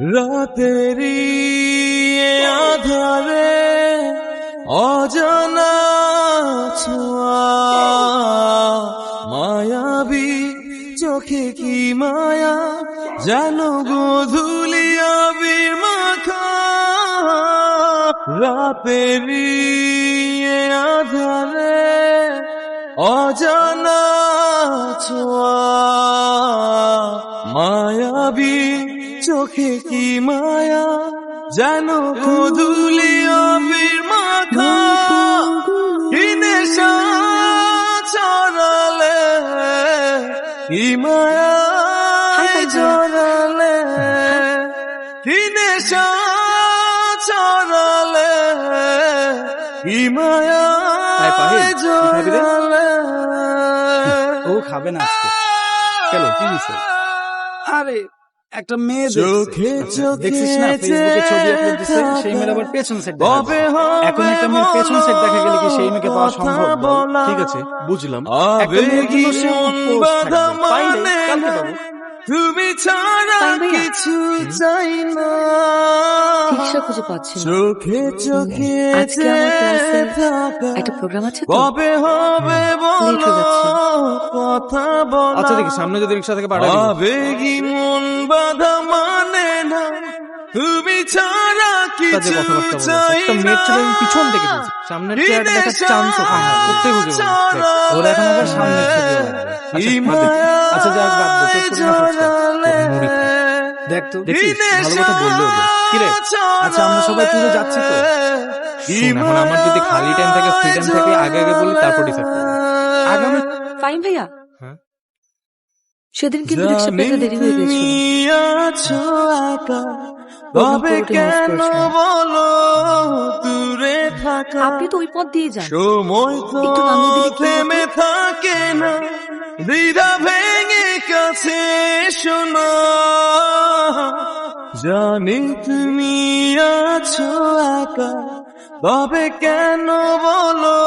রাতেরি আধারে অজানা ছোঁয়া। মায়াবী চোখে কি মায়া? জানো গোধুলি আবির মাখা। রাতেরি আধারে অজানা ছোঁয়া। মায়াবী চোখে কি মায়া? জানো গোধুলি আবির মাখা। কি নেশা ছড়ালে কি মায়া? জড়ালে কি নেশা কি মায়া? জড়ালে ও খাবে না আজকে। কেন কি আরে একটা মেয়ে দেখছে। চোখে আচ্ছা, দেখছিস না ফেসবুকে ছবি আপলোড দিছে সেই মেয়ের আবার পেছন সেট এখন একটা মেয়ের পেছন সেট দেখা গেলে কি সেই মেয়েকে পাওয়া সম্ভব ঠিক আছে বুঝলাম একটা মেয়ের জন্য সে। পাইলে কালকে পাবো। তুমি ছাড়া কিছু চাই না। চিকিৎসা খুঁজে পাচ্ছি। চোখে চোখে আজকে আমার ক্লাসে একটা প্রোগ্রাম আছে তো? কবে হবে বলো। কথা বলা। আচ্ছা দেখি সামনে যদি রিক্সা থেকে পাঠাবি আবেগী মন বাধা মানে না? তুমি ছাড়া কিছু চাই একটা মেয়ের ছেলে আমি পিছন থেকে সামনের চেয়ার দেখার চান্সও পাই না করতে বুঝে ওরা এখন আবার লাগবে আচ্ছা। আচ্ছা যাক বাদ দে। দেখ তো দেখছিস ভালো কথা বললে ওদের কিরে আচ্ছা আমরা সবাই ট্যুরে যাচ্ছি তো। এখন আমার যদি খালি টাইম থাকে ফ্রি টাইম থাকে আগে আগে বলি তারপর ডিসাইড আগামী ফাইন ভাইয়া। হ্যাঁ? সেদিন কিন্তু রিক্সা পেতে দেরি হয়ে গেছিল আপনি তো ওই পথ দিয়ে যান। সময়? থেমে থাকে না। দ্বিধা ভেঙে কাছে শোনো। জানি তুমি আছো একা তবে কেন বলো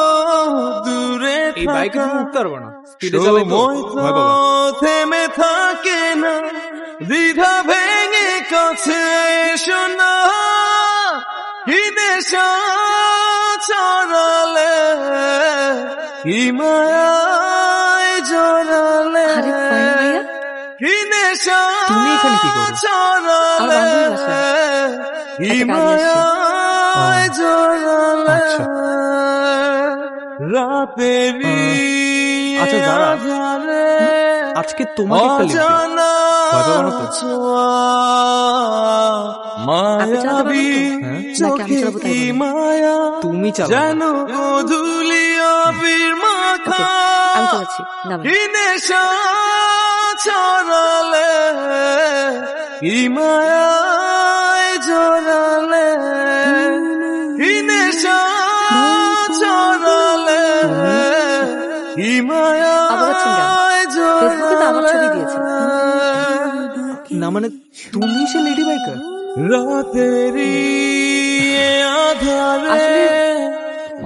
দূরে থেমে থাকে না দ্বিধা ভেঙে কাছে শোনা। কি নেশা ছড়ালে কি মায়ায় তুমি এখানে কি করো? আচ্ছা। আচ্ছা, যারা, আজকে তোমাকে একটা লিখবে অজানা ভয় পাবো না তো? ছোঁয়া, আপনি চালাতে মায়াবী পারবেন হ্যাঁ? মায়া? তুমি চালাও যেন গধুলি আবির মাখা আমি চালাচ্ছি। না কি নেশা ছড়ালে কি মায়ায় জড়ালে কি নেশা ছড়ালে কি? মায়ায় দিয়েছে। না মানে তুমি সে লেডি বাইকার রাতেরি আধারে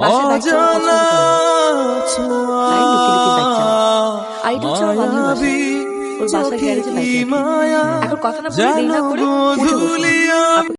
অজানা বাসা। মায়াবী ওর বাসার গ্যারেজে লাগিয়ে রাখে। কথা না বলে দেরি না করে উঠে বসুন।